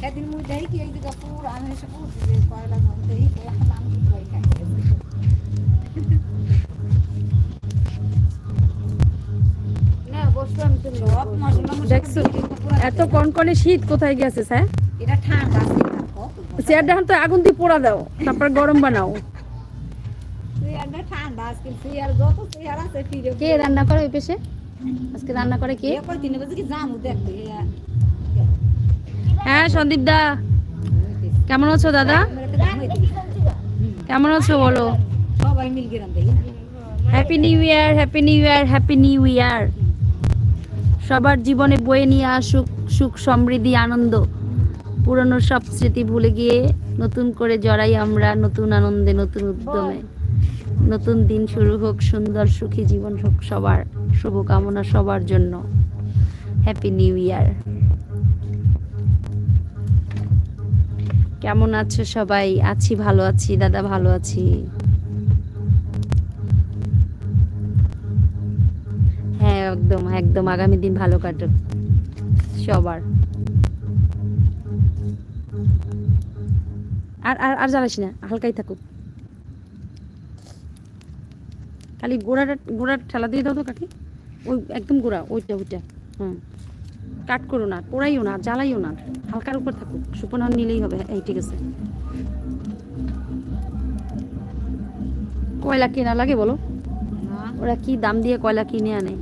সেদিন মুই কি এই দিকে পুর আমি এসে পুর দিবে কয়লা ধান দেই এখন খাই খাই আমি মশলা মশলা এত কনকনে শীত কোথায় গেছে স্যার? এটা ঠান্ডা চেয়ার দেখুন তো আগুন দিয়ে পোড়া দাও তারপর গরম বানাও। কে রান্না করে ওই পেশে? আজকে রান্না করে কে? কই তিন বাজে কি জামু দেখতে হ্যাঁ সন্দীপ দা। কেমন আছো দাদা? কেমন আছো বলো? Happy new year happy new year happy new year সবার জীবনে বয়ে নিয়ে আসুক সুখ, সমৃদ্ধি, আনন্দ। পুরনো সব স্মৃতি ভুলে গিয়ে নতুন করে জড়াই আমরা নতুন আনন্দে, নতুন উদ্যমে। নতুন দিন শুরু হোক, সুন্দর সুখী জীবন হোক সবার, শুভকামনা সবার জন্য। হ্যাপি নিউ ইয়ার কেমন আছো সবাই? আছি, ভালো আছি, দাদা ভালো আছি। হ্যাঁ একদম একদম, আগামী দিন ভালো কাটুক, সবার। আর আর আর জ্বালাস না, হালকাই থাকুক। খালি গোড়াটা, গোড়ার ঠেলা দিয়ে দাও তো কাকি। ওই, একদম গোড়া, ওইটা ওইটা, হুম। কাট করো না পোড়াইও না জ্বালাইও না। হালকার উপর থাকুক সুপনার নিলেই হবে। এই ঠিক আছে। কয়লা কেনা লাগে বলো? ওরা কি দাম দিয়ে কয়লা কিনে আনে?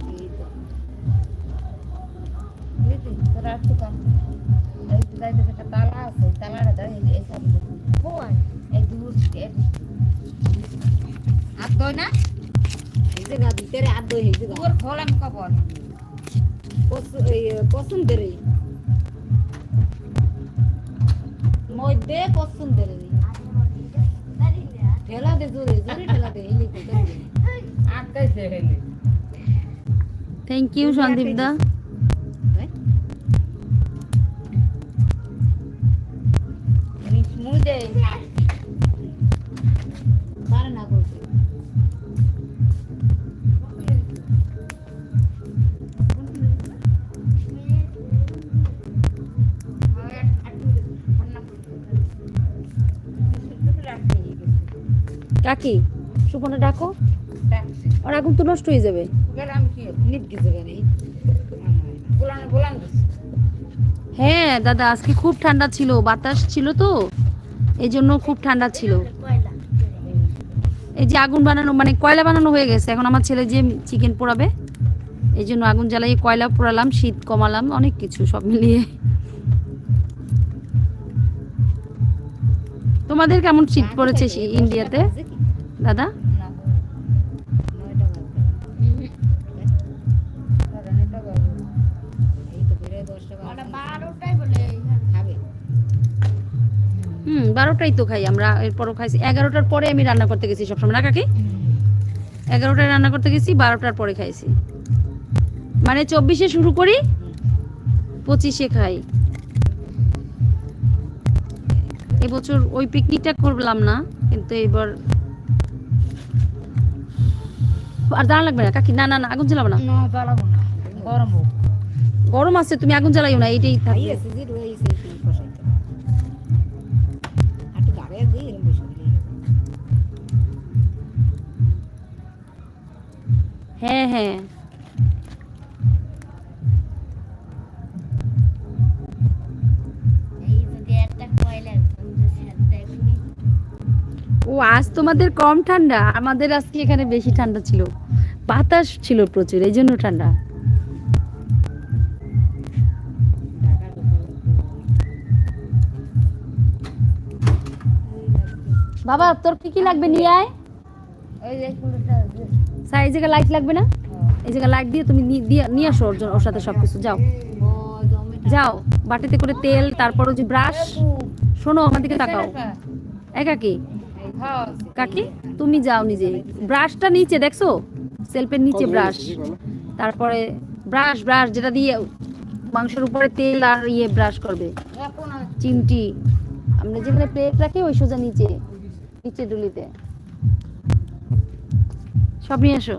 হাত দই না? ভিতরে হাত দই এই যে পছন্দের মধ্যে পছন্দের ঠেলা দে জোরে জোরে ঠেলা দে হেলি আটকাইছে হেলি থ্যাংক ইউ সন্দীপ দা। মুদে পারে না করতে কাকি সুপনা ডাকো। আর আগুন তো নষ্ট হয়ে যাবে। হ্যাঁ দাদা, আজকে খুব ঠান্ডা ছিল, বাতাস ছিল তো এই জন্য খুব ঠান্ডা ছিল। এই যে আগুন বানানো মানে কয়লা বানানো হয়ে গেছে, এখন আমার ছেলে যে চিকেন পোড়াবে এই জন্য আগুন জ্বালিয়ে কয়লা পোড়ালাম, শীত কমালাম, অনেক কিছু সব মিলিয়ে। তোমাদের কেমন শীত পড়েছে ইন্ডিয়াতে? দাদা? হুম, বারোটাই তো খাই আমরা, এরপরও খাইছি। এগারোটার পরে আমি রান্না করতে গেছি সবসময়। না, কাকি? এগারোটায় রান্না করতে গেছি, বারোটার পরে খাইছি। মানে চব্বিশে শুরু করি, পঁচিশে খাই। এবছর ওই পিকনিকটা করলাম না কিন্তু এবার আর দাঁড়া লাগবে না কাকি না না না আগুন জ্বালাবো না। গরম গরম আছে তুমি আগুন জ্বালাইও না এইটাই হ্যাঁ খাইয়েছে ও, আজ তোমাদের কম ঠান্ডা। আমাদের আজকে এখানে বেশি ঠান্ডা ছিল। বাতাস ছিল প্রচুর, এই জন্য ঠান্ডা। বাবা, তোর কি কি লাগবে নিয়ে আয়। স্যার, এই জায়গায় লাইট লাগবে না? এই জায়গায় লাইট দিয়ে তুমি নিয়ে আসো ওর ওর সাথে সবকিছু। যাও। যাও, বাটিতে করে তেল, তারপর ওই যে ব্রাশ শোনো, আমার দিকে তাকাও। একা কি? কাকি তুমি যাও নিজে। ব্রাশটা নিচে দেখছ? সেলফের নিচে ব্রাশ। তারপরে ব্রাশ ব্রাশ যেটা দিয়ে মাংসের উপরে তেল আর ইয়ে ব্রাশ করবে। চিমটি। আমরা যেখানে প্লেট রাখি ওই সোজা নিচে নিচে ডুলিতে। সব নিয়ে আসো